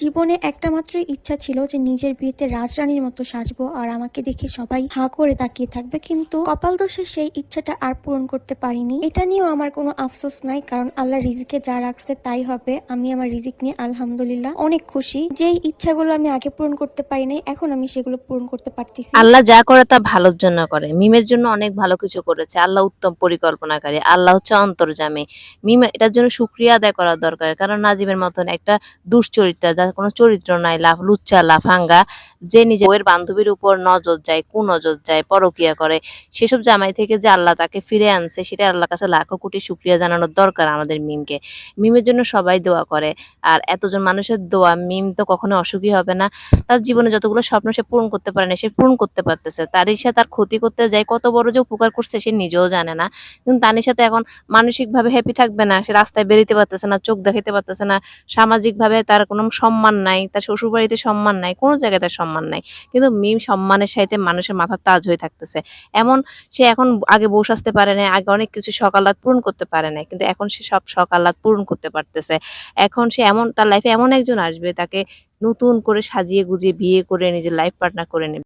জীবনে একটা মাত্র ইচ্ছা ছিল যে নিজের বিয়েতে রাজরানীর মতো সাজবো আর আমাকে দেখে সবাই হা করে তাকিয়ে থাকবে, কিন্তু কপাল দোষে সেই ইচ্ছাটা আর পূরণ করতে পারিনি। এটা নিয়েও আমার কোনো আফসোস নাই, কারণ আল্লাহ রিজিকে যা রাখছে তাই হবে। আমি আমার রিজিক নিয়ে আলহামদুলিল্লাহ অনেক খুশি। যেই ইচ্ছাগুলো আমি আগে পূরণ করতে পারি নাই, এখন আমি সেগুলো পূরণ করতে পারতেছি। আল্লাহ যা করে তা ভালোর জন্য করে। মিমের জন্য অনেক ভালো কিছু করেছে। আল্লাহ উত্তম পরিকল্পনাকারী। আল্লাহ হচ্ছে অন্তর্জামী মিম এটার জন্য সুক্রিয়া আদায় করা দরকার, কারণ নাজিমের মতন একটা দুশ্চরিত্রা যার কোনো চরিত্র নাই লাফ লুচ্চা লাফাঙ্গা যে নিজে বউয়ের বান্ধবীর উপর নজর যায়, কুনজর যায়, পরকিয়া করে, সেসব জামাই থেকে যে আল্লাহ তাকে ফিরে আনছে, সেটা আল্লাহর কাছে লাখো কোটি শুক্রিয়া জানানোর দরকার আমাদের মিমকে। মিমের জন্য সবাই দোয়া করে। আর এতজন মানুষের দোয়া, মিম তো কখনো অসুখী হবে না। তার জীবনে যতগুলো স্বপ্ন সে পূরণ করতে পারে না, সে পূরণ করতে পারতেছে। তারিশা তার ক্ষতি করতে যায়, কত বড় যে উপকার করছে সে নিজেও জানে না। কিন্তু তানিশা তো এখন মানসিকভাবে হ্যাপি থাকবে না, সে রাস্তায় বেরোতে পারতেছে না, চোখ দেখাতে পারতেছে না। সামাজিকভাবে তার কোনো সম্মান নাই, তার শ্বশুরবাড়িতে সম্মান নাই, কোনো জায়গায় তার সম্মান নাই। কিন্তু মিম সম্মানের সাথে মানুষের মাথার তাজ হয়ে থাকতেছে। এমন সে এখন আগে বসে আসতে পারে না আগে অনেক কিছু সকালাত পূরণ করতে পারে না কিন্তু এখন সে সব সকালাত পূরণ করতে পারতেছে। এখন সে এমন, তার লাইফে এমন একজন আসবে, তাকে নতুন করে সাজিয়ে গুজিয়ে বিয়ে করে নিজের লাইফ পার্টনার করে নেবে।